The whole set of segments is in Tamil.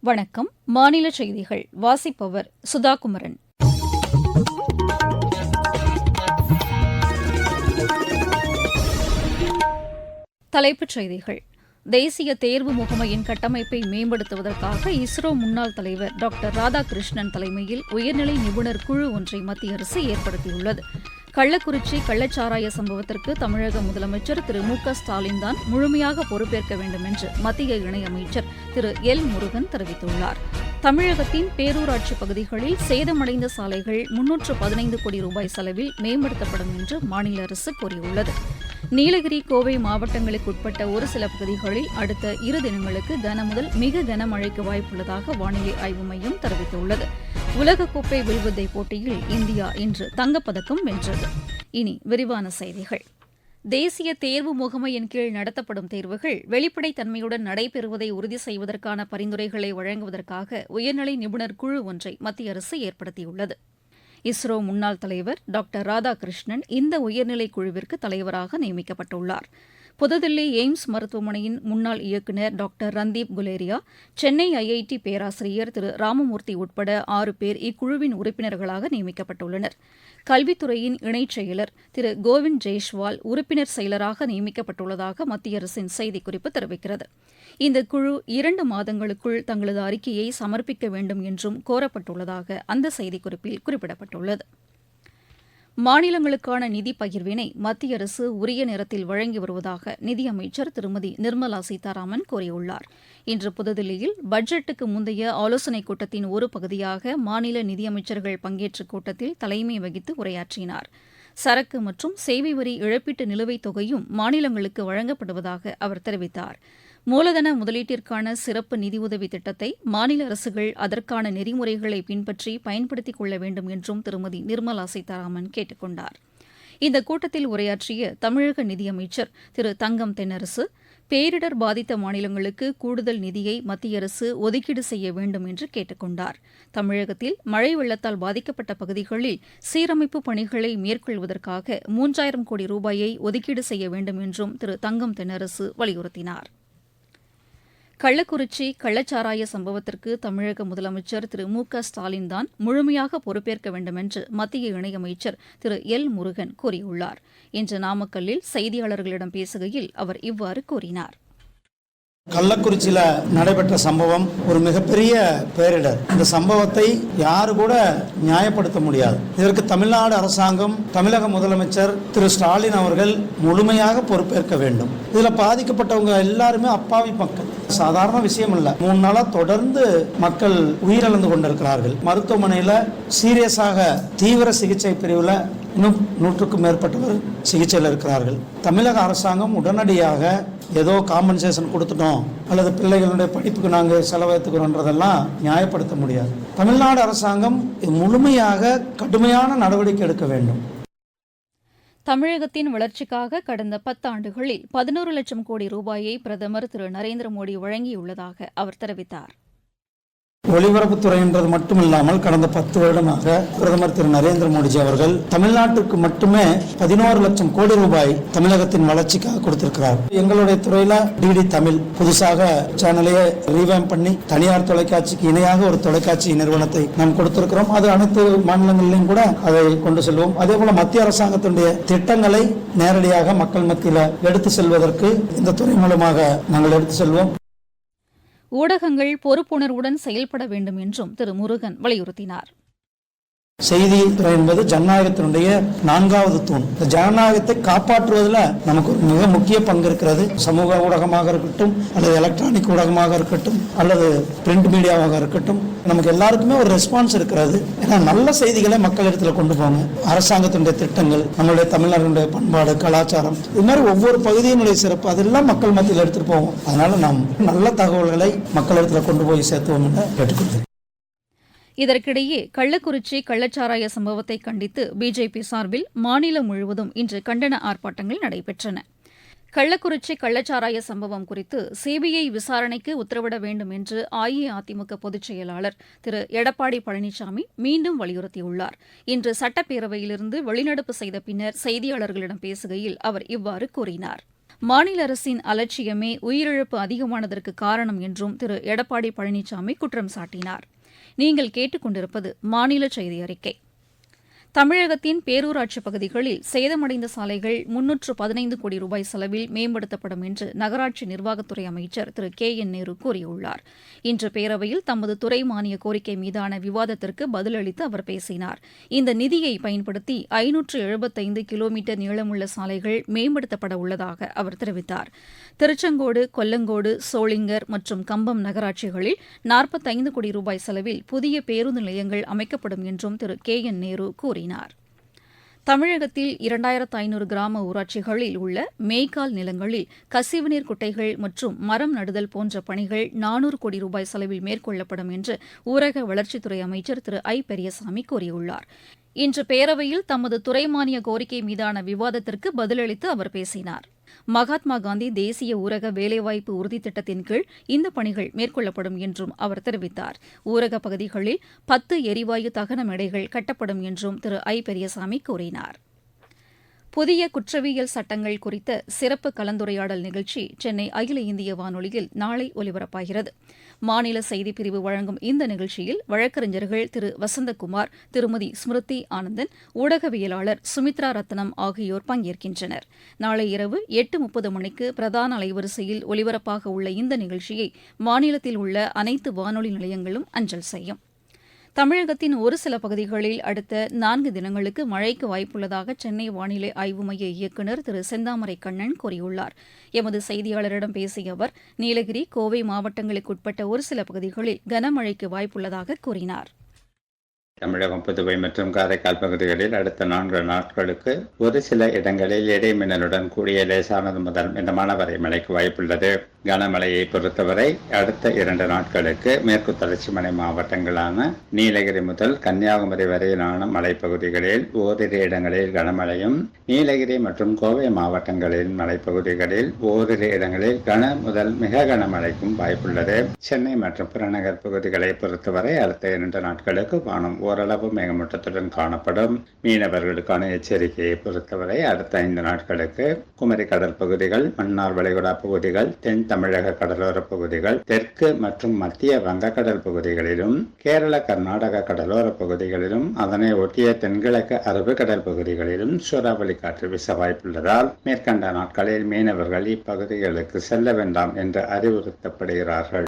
வணக்கம். மாநில செய்திகள். வாசிப்பவர் சுதாகுமரன். தலைப்புச் செய்திகள். தேசிய தேர்வு முகமையின் கட்டமைப்பை மேம்படுத்துவதற்காக இஸ்ரோ முன்னாள் தலைவர் டாக்டர் ராதாகிருஷ்ணன் தலைமையில் உயர்நிலை நிபுணர் குழு ஒன்றை மத்திய அரசு ஏற்படுத்தியுள்ளது. கள்ளக்குறிச்சி கள்ளச்சாராய சம்பவத்திற்கு தமிழக முதலமைச்சர் திரு மு க ஸ்டாலின் தான் முழுமையாக பொறுப்பேற்க வேண்டும் என்று மத்திய இணையமைச்சர் திரு எல் முருகன் தெரிவித்துள்ளார். தமிழகத்தின் பேரூராட்சி பகுதிகளில் சேதமடைந்த சாலைகள் முன்னூற்று பதினைந்து கோடி ரூபாய் செலவில் மேம்படுத்தப்படும் என்று மாநில அரசு கூறியுள்ளது. நீலகிரி கோவை மாவட்டங்களுக்கு உட்பட்ட ஒரு சில பகுதிகளில் அடுத்த இரு தினங்களுக்கு கனமுதல் மிக கனமழைக்கு வாய்ப்புள்ளதாக வானிலை ஆய்வு மையம் தெரிவித்துள்ளது. உலகக்கோப்பை வில்வித்தை போட்டியில் இந்தியா இன்று தங்கப்பதக்கம் வென்றது. இனி விரிவான செய்திகள். தேசிய தேர்வு முகமையின் கீழ் நடத்தப்படும் தேர்வுகள் வெளிப்படைத்தன்மையுடன் நடைபெறுவதை உறுதி செய்வதற்கான பரிந்துரைகளை வழங்குவதற்காக உயர்நிலை நிபுணர் குழு ஒன்றை மத்திய அரசு ஏற்படுத்தியுள்ளது. இஸ்ரோ முன்னாள் தலைவர் டாக்டர் ராதாகிருஷ்ணன் இந்த உயர்நிலைக் குழுவிற்கு தலைவராக நியமிக்கப்பட்டுள்ளார். புதுதில்லி எய்ம்ஸ் மருத்துவமனையின் முன்னாள் இயக்குநர் டாக்டர் ரந்தீப் குலேரியா சென்னை ஐஐடி பேராசிரியர் திரு ராமமூர்த்தி உட்பட ஆறு பேர் இக்குழுவின் உறுப்பினர்களாக நியமிக்கப்பட்டுள்ளனர். கல்வித்துறையின் இணைச் செயலர் திரு கோவிந்த் ஜெய்ஷ்வால் உறுப்பினர் செயலராக நியமிக்கப்பட்டுள்ளதாக மத்திய அரசின் செய்திக்குறிப்பு தெரிவிக்கிறது. இந்த குழு இரண்டு மாதங்களுக்குள் தங்களது அறிக்கையை சமர்ப்பிக்க வேண்டும் என்றும் கோரப்பட்டுள்ளதாக அந்த செய்திக்குறிப்பில் குறிப்பிடப்பட்டுள்ளது. மாநிலங்களுக்கான நிதி பகிர்வினை மத்திய அரசு உரிய நேரத்தில் வழங்கி வருவதாக நிதியமைச்சர் திருமதி நிர்மலா சீதாராமன் கூறியுள்ளார். இன்று புதுதில்லியில் பட்ஜெட்டுக்கு முந்தைய ஆலோசனைக் கூட்டத்தின் ஒரு பகுதியாக மாநில நிதியமைச்சர்கள் பங்கேற்ற கூட்டத்தில் தலைமை வகித்து உரையாற்றினார். சரக்கு மற்றும் சேவை வரி இழப்பீட்டு நிலுவைத் தொகையும் மாநிலங்களுக்கு வழங்கப்படுவதாக அவர் தெரிவித்தார். மூலதன முதலீட்டிற்கான சிறப்பு நிதியுதவி திட்டத்தை மாநில அரசுகள் அதற்கான நெறிமுறைகளை பின்பற்றி பயன்படுத்திக் கொள்ள வேண்டும் என்றும் திருமதி நிர்மலா சீதாராமன் கேட்டுக் கொண்டார். இந்த கூட்டத்தில் உரையாற்றிய தமிழக நிதியமைச்சர் திரு தங்கம் தென்னரசு பேரிடர் பாதித்த மாநிலங்களுக்கு கூடுதல் நிதியை மத்திய அரசு ஒதுக்கீடு செய்ய வேண்டும் என்று கேட்டுக் கொண்டார். தமிழகத்தில் மழை வெள்ளத்தால் பாதிக்கப்பட்ட பகுதிகளில் சீரமைப்பு பணிகளை மேற்கொள்வதற்காக மூன்றாயிரம் கோடி ரூபாயை ஒதுக்கீடு செய்ய வேண்டும் என்றும் திரு தங்கம் தென்னரசு வலியுறுத்தினார். கள்ளக்குறிச்சி கள்ளச்சாராய சம்பவத்திற்கு தமிழக முதலமைச்சர் திரு மு க ஸ்டாலின் தான் முழுமையாக பொறுப்பேற்க வேண்டும் என்று மத்திய இணையமைச்சர் திரு எல் முருகன் கூறியுள்ளார். இன்று நாமக்கல்லில் செய்தியாளர்களிடம் பேசுகையில் அவர் இவ்வாறு கூறினார். கள்ளக்குறிச்சியில் நடைபெற்ற சம்பவம் ஒரு மிகப்பெரிய பேரிடர். இந்த சம்பவத்தை யாரு கூட நியாயப்படுத்த முடியாது. இதற்கு தமிழ்நாடு அரசாங்கம் தமிழக முதலமைச்சர் திரு ஸ்டாலின் அவர்கள் முழுமையாக பொறுப்பேற்க வேண்டும். இதுல பாதிக்கப்பட்டவங்க எல்லாருமே அப்பாவி மக்கள். சாதாரண விஷயம் இல்ல மூணு நாளா தொடர்ந்து மக்கள் உயிரிழந்து கொண்டிருக்கிறார்கள். மருத்துவமனையில சீரியஸாக தீவிர சிகிச்சை பிரிவில் இன்னும் நூற்றுக்கும் மேற்பட்டவர் சிகிச்சையில் இருக்கிறார்கள். தமிழக அரசாங்கம் உடனடியாக ஏதோ காம்பன்சேஷன் கொடுத்துட்டோம். அல்லது பிள்ளைகளுடைய படிப்புக்கு நாங்கள் செலவழித்துக்கிறோன்றதெல்லாம் நியாயப்படுத்த முடியாது. தமிழ்நாடு அரசாங்கம் முழுமையாக கடுமையான நடவடிக்கை எடுக்க வேண்டும். தமிழகத்தின் வளர்ச்சிக்காக கடந்த பத்தாண்டுகளில் பதினோரு லட்சம் கோடி ரூபாயை பிரதமர் திரு நரேந்திர மோடி வழங்கியுள்ளதாக அவர் தெரிவித்தார். ஒலிபரப்புத்துறைன்றது மட்டும் இல்லாமல் கடந்த பத்து வருடமாக பிரதமர் திரு நரேந்திர மோடிஜி அவர்கள் தமிழ்நாட்டுக்கு மட்டுமே பதினோரு லட்சம் கோடி ரூபாய் தமிழகத்தின் வளர்ச்சிக்காக கொடுத்திருக்கிறார். எங்களுடைய துறையில டிடி தமிழ் புதுசாக சேனலையே ரீவேம் பண்ணி தனியார் தொலைக்காட்சிக்கு இணையாக ஒரு தொலைக்காட்சி நிறுவனத்தை நாம் கொடுத்திருக்கிறோம். அது அனைத்து மாநிலங்களிலும் கூட அதை கொண்டு செல்வோம். அதே போல மத்திய அரசாங்கத்தினுடைய திட்டங்களை நேரடியாக மக்கள் மத்தியில் எடுத்து செல்வதற்கு இந்த துறை மூலமாக நாங்கள் எடுத்து செல்வோம். ஊடகங்கள் பொறுப்புணர்வுடன் செயல்பட வேண்டும் என்றும் திரு முருகன் வலியுறுத்தினார். செய்தித்துறை என்பது ஜனநாயகத்தினுடைய நான்காவது தூண். இந்த ஜனநாயகத்தை காப்பாற்றுவதில் நமக்கு ஒரு மிக முக்கிய பங்கு இருக்கிறது. சமூக ஊடகமாக இருக்கட்டும் அல்லது எலக்ட்ரானிக் ஊடகமாக இருக்கட்டும் அல்லது பிரிண்ட் மீடியாவாக இருக்கட்டும் நமக்கு எல்லாருக்குமே ஒரு ரெஸ்பான்ஸ் இருக்கிறது. ஏன்னா நல்ல செய்திகளை மக்கள் இடத்துல கொண்டு போங்க. அரசாங்கத்தினுடைய திட்டங்கள் நம்மளுடைய தமிழர்களுடைய பண்பாடு கலாச்சாரம் இது மாதிரி ஒவ்வொரு பகுதியினுடைய சிறப்பு அதெல்லாம் மக்கள் மத்தியில் எடுத்துட்டு போவோம். அதனால நாம் நல்ல தகவல்களை மக்கள் இடத்துல கொண்டு போய் சேர்த்துவோம் என்று கேட்டுக்கொள்கிறேன். இதற்கிடையே கள்ளக்குறிச்சி கள்ளச்சாராய சம்பவத்தை கண்டித்து பிஜேபி சார்பில் மாநிலம் முழுவதும் இன்று கண்டன ஆர்ப்பாட்டங்கள் நடைபெற்றன. கள்ளக்குறிச்சி கள்ளச்சாராய சம்பவம் குறித்து சிபிஐ விசாரணைக்கு உத்தரவிட வேண்டும் என்று அஇஅதிமுக பொதுச் செயலாளர் திரு. எடப்பாடி பழனிசாமி மீண்டும் வலியுறுத்தியுள்ளார். இன்று சட்டப்பேரவையிலிருந்து வெளிநடப்பு செய்த பின்னர் செய்தியாளர்களிடம் பேசுகையில் அவர் இவ்வாறு கூறினார். மாநில அரசின் அலட்சியமே உயிரிழப்பு அதிகமானதற்கு காரணம் என்றும் திரு. எடப்பாடி பழனிசாமி குற்றம் சாட்டினார். நீங்கள் கேட்டுக்கொண்டிருப்பது மாநில செய்தி அறிக்கை தமிழகத்தின் பேரூராட்சி பகுதிகளில் சேதமடைந்த சாலைகள் முன்னூற்று பதினைந்து கோடி ரூபாய் செலவில் மேம்படுத்தப்படும் என்று நகராட்சி நிர்வாகத்துறை அமைச்சர் திரு கே என் நேரு கூறியுள்ளார். இன்று பேரவையில் தமது துறை மானிய கோரிக்கை மீதான விவாதத்திற்கு பதிலளித்து அவர் பேசினார். இந்த நிதியை பயன்படுத்தி ஐநூற்று எழுபத்தைந்து கிலோமீட்டர் நீளமுள்ள சாலைகள் மேம்படுத்தப்பட உள்ளதாக அவர் தெரிவித்தார். திருச்செங்கோடு கொல்லங்கோடு சோளிங்கர் மற்றும் கம்பம் நகராட்சிகளில் நாற்பத்தைந்து கோடி ரூபாய் செலவில் புதிய பேருந்து நிலையங்கள் அமைக்கப்படும் என்றும் திரு கே என் நேரு கூறினார் கூறினார். தமிழகத்தில் இரண்டாயிரத்து ஐநூறு கிராம ஊராட்சிகளில் உள்ள மேய்க்கால் நிலங்களில் கசிவுநீர் குட்டைகள் மற்றும் மரம் நடுதல் போன்ற பணிகள் நானூறு கோடி ரூபாய் செலவில் மேற்கொள்ளப்படும் என்று ஊரக வளர்ச்சித்துறை அமைச்சர் திரு ஐ. பெரியசாமி கூறியுள்ளார். இன்று பேரவையில் தமது துறை மானிய கோரிக்கை மீதான விவாதத்திற்கு பதிலளித்து அவர் பேசினார். மகாத்மா காந்தி தேசிய ஊரக வேலைவாய்ப்பு உறுதித் திட்டத்தின் கீழ் இந்த பணிகள் மேற்கொள்ளப்படும் என்றும் அவர் தெரிவித்தார். ஊரக பகுதிகளில் பத்து எரிவாயு தகன மேடைகள் கட்டப்படும் என்றும் திரு ஐ பெரியசாமி கூறினார். புதிய குற்றவியல் சட்டங்கள் குறித்த சிறப்பு கலந்துரையாடல் நிகழ்ச்சி சென்னை அகில இந்திய வானொலியில் நாளை ஒலிபரப்பாகிறது. மாநில செய்திப்பிரிவு வழங்கும் இந்த நிகழ்ச்சியில் வழக்கறிஞர்கள் திரு வசந்தகுமார் திருமதி ஸ்மிருதி ஆனந்தன் ஊடகவியலாளர் சுமித்ரா ரத்னம் ஆகியோர் பங்கேற்கின்றனர். நாளை இரவு எட்டு முப்பது மணிக்கு பிரதான அலைவரிசையில் ஒலிபரப்பாக உள்ள இந்த நிகழ்ச்சியை மாநிலத்தில் உள்ள அனைத்து வானொலி நிலையங்களும் அஞ்சல் செய்யும். தமிழகத்தின் ஒரு சில பகுதிகளில் அடுத்த நான்கு தினங்களுக்கு மழைக்கு வாய்ப்புள்ளதாக சென்னை வானிலை ஆய்வு மைய இயக்குநர் திரு செந்தாமரை கண்ணன் கூறியுள்ளார். எமது செய்தியாளரிடம் பேசிய அவர் நீலகிரி கோவை மாவட்டங்களுக்குட்பட்ட ஒரு சில பகுதிகளில் கனமழைக்கு வாய்ப்புள்ளதாக கூறினார். தமிழகம் புதுவை மற்றும் காரைக்கால் பகுதிகளில் அடுத்த நான்கு நாட்களுக்கு ஒரு சில இடங்களில் இடைமின்னலுடன் கூடிய லேசானது முதல் மிதமான வரை மழைக்கு வாய்ப்புள்ளது. கனமழையை பொறுத்தவரை அடுத்த இரண்டு நாட்களுக்கு மேற்கு தொடர்ச்சி மலை மாவட்டங்களான நீலகிரி முதல் கன்னியாகுமரி வரையிலான மலைப்பகுதிகளில் ஓரிரு இடங்களில் கனமழையும் நீலகிரி மற்றும் கோவை மாவட்டங்களின் மலைப்பகுதிகளில் ஓரிரு இடங்களில் கன முதல் மிக கனமழைக்கும் வாய்ப்புள்ளது. சென்னை மற்றும் புறநகர் பகுதிகளை பொறுத்தவரை அடுத்த இரண்டு நாட்களுக்கு வானம் ஓரளவு மேகமூட்டத்துடன் காணப்படும். மீனவர்களுக்கான எச்சரிக்கையை பொறுத்தவரை அடுத்த ஐந்து நாட்களுக்கு குமரி கடல் பகுதிகள் மன்னார் வளைகுடா பகுதிகள் தென் தமிழக கடலோர பகுதிகள் தெற்கு மற்றும் மத்திய வங்கக்கடல் பகுதிகளிலும் கேரள கர்நாடக கடலோர பகுதிகளிலும் அதனை ஒட்டிய தென்கிழக்கு அரபிக்கடல் பகுதிகளிலும் சூறாவளி காற்று வீச வாய்ப்புள்ளதால் மேற்கண்ட நாட்களில் மீனவர்கள் இப்பகுதிகளுக்கு செல்ல வேண்டாம் என்று அறிவுறுத்தப்படுகிறார்கள்.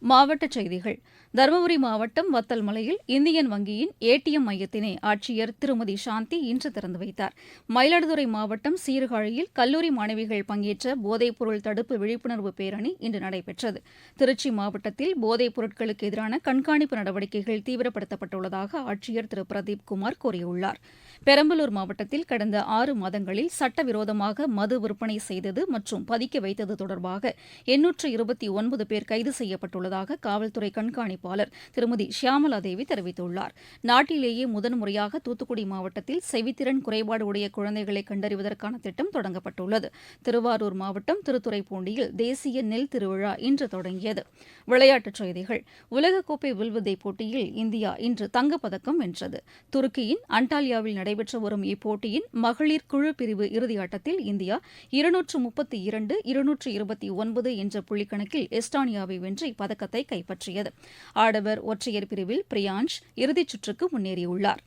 மாவட்டச் செய்திகள். தருமபுரி மாவட்டம் வத்தல்மலையில் இந்தியன் வங்கியின் ஏடிஎம் மையத்தினை ஆட்சியர் திருமதி சாந்தி இன்று திறந்து வைத்தார். மயிலாடுதுறை மாவட்டம் சீர்காழியில் கல்லூரி மாணவிகள் பங்கேற்ற போதைப்பொருள் தடுப்பு விழிப்புணர்வு பேரணி இன்று நடைபெற்றது. திருச்சி மாவட்டத்தில் போதைப் பொருட்களுக்கு எதிரான கண்காணிப்பு நடவடிக்கைகள் தீவிரப்படுத்தப்பட்டுள்ளதாக ஆட்சியர் திரு பிரதீப் குமார் கூறியுள்ளார். பெரம்பலூர் மாவட்டத்தில் கடந்த ஆறு மாதங்களில் சட்டவிரோதமாக மது விற்பனை செய்தது மற்றும் பதுக்கி வைத்தது தொடர்பாக எண்ணூற்று இருபத்தி ஒன்பது பேர் கைது செய்யப்பட்டுள்ளதாக காவல்துறை கண்காணிப்பாளர் திருமதி ஷியாமலா தேவி தெரிவித்துள்ளார். நாட்டிலேயே முதன்முறையாக தூத்துக்குடி மாவட்டத்தில் செவித்திறன் குறைபாடு உடைய குழந்தைகளை கண்டறிவதற்கான திட்டம் தொடங்கப்பட்டுள்ளது. திருவாரூர் மாவட்டம் திருத்துறைப்பூண்டியில் தேசிய நெல் திருவிழா இன்று தொடங்கியது. விளையாட்டுச் செய்திகள். உலகக்கோப்பை வில்வித்தை போட்டியில் இந்தியா இன்று தங்கப்பதக்கம் வென்றது. துருக்கியின் அண்டாலியாவில் நடைபெற்று வரும் இப்போட்டியின் மகளிர் குழு பிரிவு இறுதியாட்டத்தில் இந்தியா இருநூற்று முப்பத்தி இரண்டு இருநூற்று இருபத்தி ஒன்பது என்ற புள்ளிக்கணக்கில் எஸ்டானியாவை வென்று இப்பதக்கத்தை கைப்பற்றியது. ஆடவர் ஒற்றையர் பிரிவில் பிரியான்ஷ் இறுதிச் சுற்றுக்கு முன்னேறியுள்ளார்.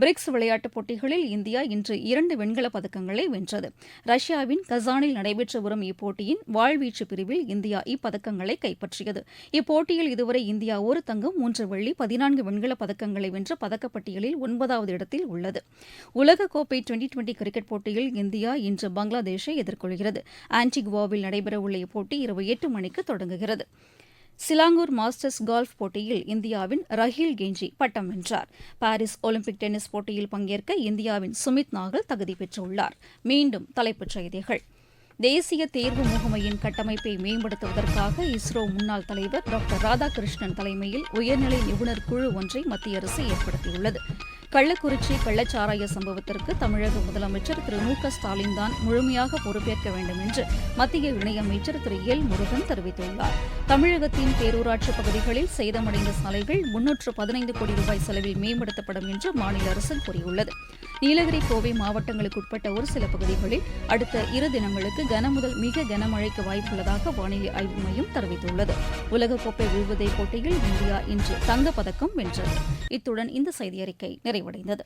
பிரிக்ஸ் விளையாட்டுப் போட்டிகளில் இந்தியா இன்று இரண்டு வெண்கலப் பதக்கங்களை வென்றது. ரஷ்யாவின் கசானில் நடைபெற்று வரும் இப்போட்டியின் வாழ்வீச்சு பிரிவில் இந்தியா இப்பதக்கங்களை கைப்பற்றியது. இப்போட்டியில் இதுவரை இந்தியா ஒரு தங்கம் மூன்று வெள்ளி பதினான்கு வெண்கலப் பதக்கங்களை வென்று பதக்கப்பட்டியலில் ஒன்பதாவது இடத்தில் உள்ளது. உலகக்கோப்பை டுவெண்டி டுவெண்டி கிரிக்கெட் போட்டியில் இந்தியா இன்று பங்களாதேஷை எதிர்கொள்கிறது. ஆன்டிகுவாவில் நடைபெறவுள்ள இப்போட்டி இரவு எட்டு மணிக்கு தொடங்குகிறது. சிலாங்கூர் மாஸ்டர்ஸ் கோல்ஃப் போட்டியில் இந்தியாவின் ரஹீல் கெஞ்சி பட்டம் வென்றார். பாரிஸ் ஒலிம்பிக் டென்னிஸ் போட்டியில் பங்கேற்க இந்தியாவின் சுமித் நாகல் தகுதி பெற்றுள்ளார். மீண்டும் தலைப்புச் செய்திகள். தேசிய தேர்வு முகமையின் கட்டமைப்பை மேம்படுத்துவதற்காக இஸ்ரோ முன்னாள் தலைவர் டாக்டர் ராதாகிருஷ்ணன் தலைமையில் உயர்நிலை நிபுணர் குழு ஒன்றை மத்திய அரசு ஏற்படுத்தியுள்ளது. கள்ளக்குறிச்சி கள்ளச்சாராய சம்பவத்திற்கு தமிழக முதலமைச்சர் திரு மு க ஸ்டாலின் தான் முழுமையாக பொறுப்பேற்க வேண்டும் என்று மத்திய இணையமைச்சர் திரு எல் முருகன் தெரிவித்துள்ளார். தமிழகத்தின் பேரூராட்சி பகுதிகளில் சேதமடைந்த சாலைகள் முன்னூற்று பதினைந்து கோடி ரூபாய் செலவில் மேம்படுத்தப்படும் என்று மாநில அரசு கூறியுள்ளது. நீலகிரி கோவை மாவட்டங்களுக்கு உட்பட்ட ஒரு சில பகுதிகளில் அடுத்த இரு தினங்களுக்கு கனமுதல் மிக கனமழைக்கு வாய்ப்புள்ளதாக வானிலை ஆய்வு மையம் தெரிவித்துள்ளது. உலகக்கோப்பை விழுவதை போட்டியில் இந்தியா இன்று தங்கப்பதக்கம் வென்றது. இத்துடன் இந்த செய்தியறிக்கை நிறைவடைந்தது.